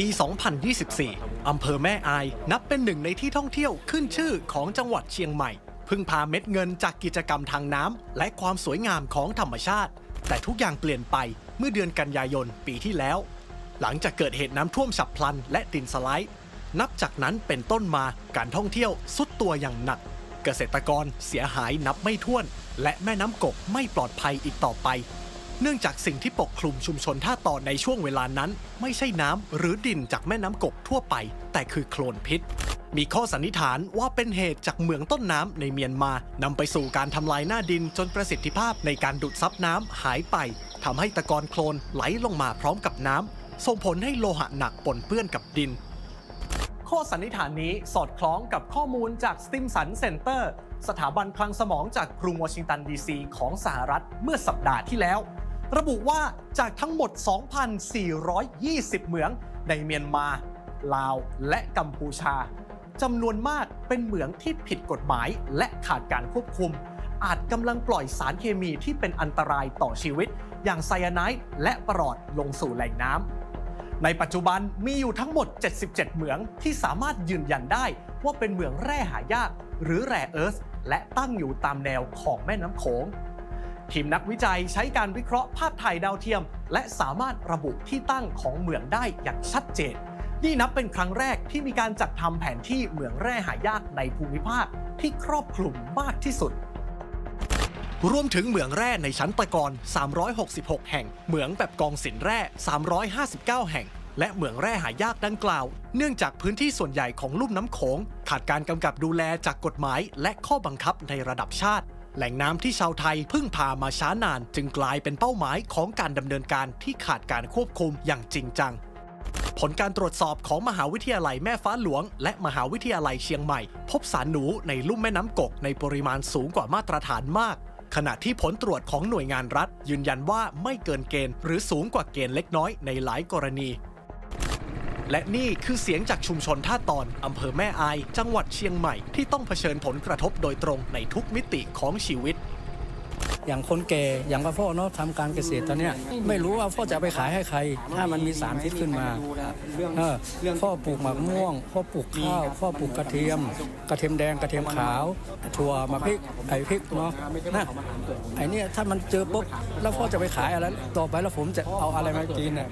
ปี 2024 อำเภอแม่อายนับเป็นหนึ่งในที่ท่องเที่ยวขึ้นชื่อของจังหวัดเชียงใหม่ พึ่งพาเม็ดเงินจากกิจกรรมทางน้ำและความสวยงามของธรรมชาติ แต่ทุกอย่างเปลี่ยนไปเมื่อเดือนกันยายนปีที่แล้ว หลังจากเกิดเหตุน้ำท่วมฉับพลันและดินสไลด์นับจากนั้นเป็นต้นมาการท่องเที่ยวสุดตัวอย่างหนัก เกษตรกรเสียหายนับไม่ถ้วน และแม่น้ำกกไม่ปลอดภัยอีกต่อไป เนื่องจากสิ่งที่ปกคลุมชุมชนท่าต่อในช่วงเวลานั้น ไม่ใช่น้ำหรือดินจากแม่น้ำกกทั่วไป แต่คือโคลนพิษ มีข้อสันนิษฐานว่าเป็นเหตุจากเหมืองต้นน้ำในเมียนมานำไปสู่การทำลายหน้าดินจนประสิทธิภาพในการดูดซับน้ำหายไปทำให้ตะกอนโคลนไหลลงมาพร้อมกับน้ำส่งผลให้โลหะหนักปนเปื้อนกับดิน ข้อสันนิษฐานนี้สอดคล้องกับข้อมูลจาก Stimson Center สถาบันคลังสมองจากกรุงวอชิงตันดีซีของสหรัฐเมื่อสัปดาห์ที่แล้ว ระบุว่าจากทั้งหมด 2,420 เหมืองในเมียนมา ลาว และกัมพูชาจำนวนมากเป็นเหมืองที่ผิดกฎหมายและขาดการควบคุม อาจกำลังปล่อยสารเคมีที่เป็นอันตรายต่อชีวิต อย่างไซยาไนด์และปรอดลงสู่แหล่งน้ำในปัจจุบันมีอยู่ทั้งหมด 77 เหมืองที่สามารถยืนยันได้ว่าเป็นเหมืองแร่หายาก หรือแร่เอิร์ธและตั้งอยู่ตามแนวของแม่น้ำโขง ทีมนักวิจัยใช้การวิเคราะห์ภาพถ่ายดาวเทียม และสามารถระบุที่ตั้งของเหมืองได้อย่างชัดเจน นี่นับเป็นครั้งแรกที่มีการจัดทำแผนที่เหมืองแร่หายากในภูมิภาคที่ครอบคลุมมากที่สุด รวมถึงเหมืองแร่ในชั้นตะกอน 366 แห่ง เหมืองแบบกองสินแร่ 359 แห่ง และเหมืองแร่หายากดังกล่าว เนื่องจากพื้นที่ส่วนใหญ่ของลุ่มน้ำโขงขาดการกำกับดูแลจากกฎหมายและข้อบังคับในระดับชาติ แหล่งน้ำที่ชาวไทยพึ่งพามาช้านาน จึงกลายเป็นเป้าหมายของการดำเนินการที่ขาดการควบคุมอย่างจริงจังผลการตรวจสอบของมหาวิทยาลัยแม่ฟ้าหลวง และมหาวิทยาลัยเชียงใหม่ พบสารหนูในลุ่มแม่น้ำกกในปริมาณสูงกว่ามาตรฐานมาก ขณะที่ผลตรวจของหน่วยงานรัฐ ยืนยันว่าไม่เกินเกณฑ์ หรือสูงกว่าเกณฑ์เล็กน้อยในหลายกรณี และนี่คือเสียงจากชุมชนท่าตอนอำเภอแม่อาย จังหวัดเชียงใหม่ที่ต้องเผชิญผลกระทบโดยตรงในทุกมิติของชีวิต อย่างคนแก่อย่างพ่อเนาะทำการเกษตรตอนเนี้ยไม่รู้ว่าพ่อจะเอาไปขายให้ใคร ถ้ามันมีสารพิษขึ้นมาเออพ่อปลูกหมากม่วง พ่อปลูกข้าว พ่อปลูกกระเทียม กระเทียมแดงกระเทียมขาวถั่วมะพริกไอ้พริกเนาะนะไอ้เนี่ยถ้ามันเจอปุ๊บแล้วพ่อจะไปขายอะไรต่อไปแล้วผมจะเอาอะไรมากินอะ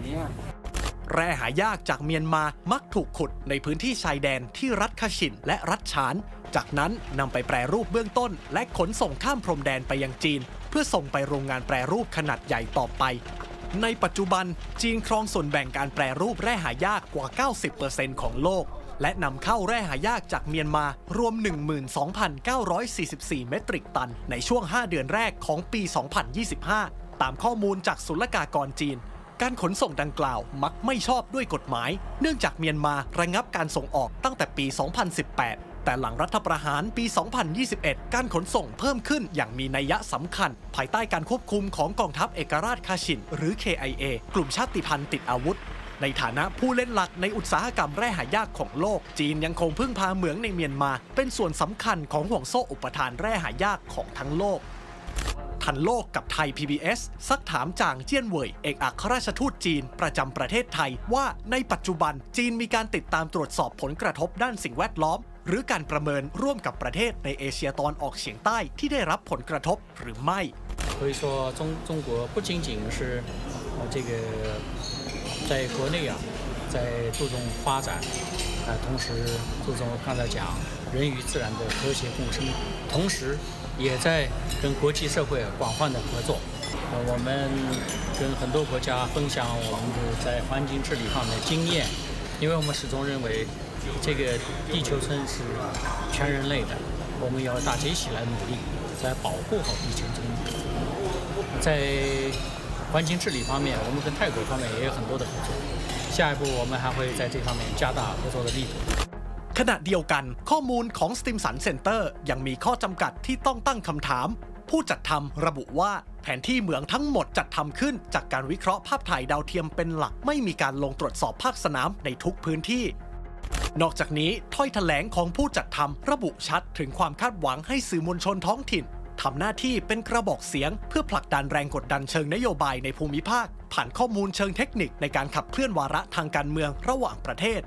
แร่หายากจากเมียนมามักถูกขุดในพื้นที่ชายแดนที่รัฐคชินและรัฐฉาน จากนั้นนำไปแปรรูปเบื้องต้น และขนส่งข้ามพรมแดนไปยังจีน เพื่อส่งไปโรงงานแปรรูปขนาดใหญ่ต่อไป ในปัจจุบันจีนครองส่วนแบ่งการแปรรูปแร่หายากกว่า 90%ของโลก และนำเข้าแร่หายากจากเมียนมารวม 12,944 เมตริกตัน ในช่วง 5 เดือนแรกของปี 2025 ตามข้อมูลจากศุลกากรจีน การขนส่งดังกล่าวมักไม่ชอบด้วยกฎหมาย เนื่องจากเมียนมาระงับการส่งออกตั้งแต่ปี 2018 แต่หลังรัฐประหารปี 2021 การขนส่งเพิ่มขึ้นอย่างมีนัยสำคัญ ภายใต้การควบคุมของกองทัพเอกราชคาชิน หรือ KIA กลุ่มชาติพันธุ์ติดอาวุธ ในฐานะผู้เล่นหลักในอุตสาหกรรมแร่หายากของโลก จีนยังคงพึ่งพาเหมืองในเมียนมา เป็นส่วนสำคัญของห่วงโซ่อุปทานแร่หายากของทั้งโลก ทันโลกกับไทย PBS ซักถามจางเจี้ยนเหวยเอกอัครราชทูตจีนประจำประเทศไทยว่าในปัจจุบันจีนมีการติดตามตรวจสอบผลกระทบด้านสิ่งแวดล้อม หรือการประเมินร่วมกับประเทศในเอเชียตะวันออกเฉียงใต้ที่ได้รับผลกระทบหรือไม่ 可以说中中国不仅仅是呃这个在国内啊，在注重发展，啊、同时注重刚才讲人与自然的和谐共生，同时 也在跟国际社会广泛的合作。呃，我们跟很多国家分享我们的在环境治理方面的经验，因为我们始终认为这个地球村是全人类的，我们要大家一起来努力，来保护好地球村。在环境治理方面，我们跟泰国方面也有很多的合作。下一步我们还会在这方面加大合作的力度。 ขณะเดียวกันข้อมูลของ Stimson Center ยังมีข้อจำกัดที่ต้องตั้งคำถาม ผู้จัดทำระบุว่าแผนที่เหมืองทั้งหมดจัดทำขึ้นจากการวิเคราะห์ภาพถ่ายดาวเทียมเป็นหลักไม่มีการลงตรวจสอบภาคสนามในทุกพื้นที่ นอกจากนี้ถ้อยแถลงของผู้จัดทำระบุชัดถึงความคาดหวังให้สื่อมวลชนท้องถิ่นทำหน้าที่เป็นกระบอกเสียง เพื่อผลักดันแรงกดดันเชิงนโยบายในภูมิภาค ผ่านข้อมูลเชิงเทคนิคในการขับเคลื่อนวาระทางการเมืองระหว่างประเทศ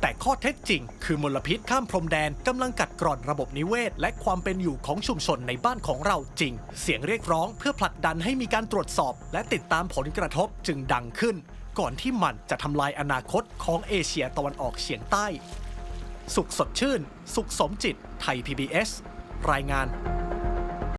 แต่ข้อเท็จจริง คือมลพิษข้ามพรมแดนกำลังกัดกร่อนระบบนิเวศ และความเป็นอยู่ของชุมชนในบ้านของเราจริง เสียงเรียกร้องเพื่อผลักดันให้มีการตรวจสอบ และติดตามผลกระทบจึงดังขึ้น ก่อนที่มันจะทำลายอนาคตของเอเชียตะวันออกเฉียงใต้ สุขสดชื่น สุขสมจิต ไทย PBS รายงาน